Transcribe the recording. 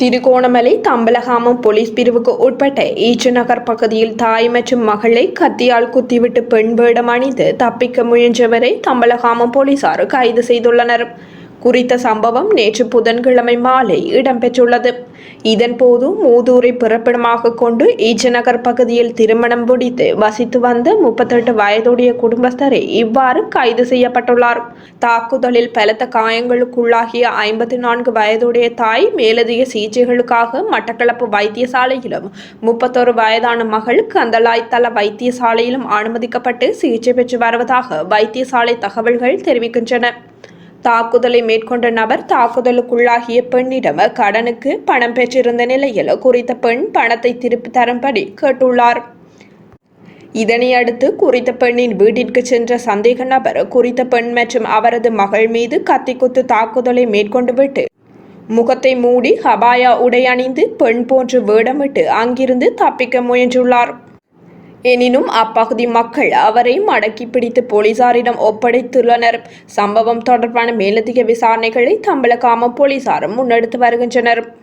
Trincomalee Thambalagamam police பிரிவுக்கு உட்பட்ட ஈச்சநகர் பகுதியில் தாய் மற்றும் மகளை கத்தியால் குத்திவிட்டு பெண் வேடம் அணிந்து தப்பிக்க முயன்றவரை தம்பலகாமம் போலீசார் கைது செய்துள்ளனர். குறித்த சம்பவம் நேற்று புதன்கிழமை மாலை இடம்பெற்றுள்ளது. இதன்போது மூதூரை பிறப்பிடமாக கொண்டு ஈஜநகர் பகுதியில் திருமணம் முடித்து வசித்து வந்த முப்பத்தெட்டு வயதுடைய குடும்பஸ்தரே இவ்வாறு கைது செய்யப்பட்டுள்ளார். தாக்குதலில் பலத்த காயங்களுக்குள்ளாகிய ஐம்பத்தி நான்கு வயதுடைய தாய் மேலதிக சிகிச்சைகளுக்காக மட்டக்களப்பு வைத்தியசாலையிலும் முப்பத்தொரு வயதான மகள் கந்தலாய் தள வைத்தியசாலையிலும் அனுமதிக்கப்பட்டு சிகிச்சை பெற்று வருவதாக வைத்தியசாலை தகவல்கள் தெரிவிக்கின்றன. தாக்குதலை மேற்கொண்ட நபர் தாக்குதலுக்குள்ளாகிய பெண்ணிடம் கடனுக்கு பணம் பெற்றிருந்த நிலையில் குறித்த பெண் பணத்தை திருப்பி தரும்படி கேட்டுள்ளார். இதனையடுத்து குறித்த பெண்ணின் வீட்டிற்கு சென்ற சந்தேக நபர் குறித்த பெண் மற்றும் அவரது மகள் மீது கத்திக்குத்து தாக்குதலை மேற்கொண்டுவிட்டு முகத்தை மூடி ஹபாயா உடை அணிந்து பெண் போன்று வேடமிட்டு அங்கிருந்து தப்பிக்க முயன்றுள்ளார். எனினும் அப்பகுதி மக்கள் அவரையும் அடக்கி பிடித்து போலீசாரிடம் ஒப்படைத்துள்ளனர். சம்பவம் தொடர்பான மேலதிக விசாரணைகளை தம்பலகாம போலீசாரும் முன்னெடுத்து வருகின்றனர்.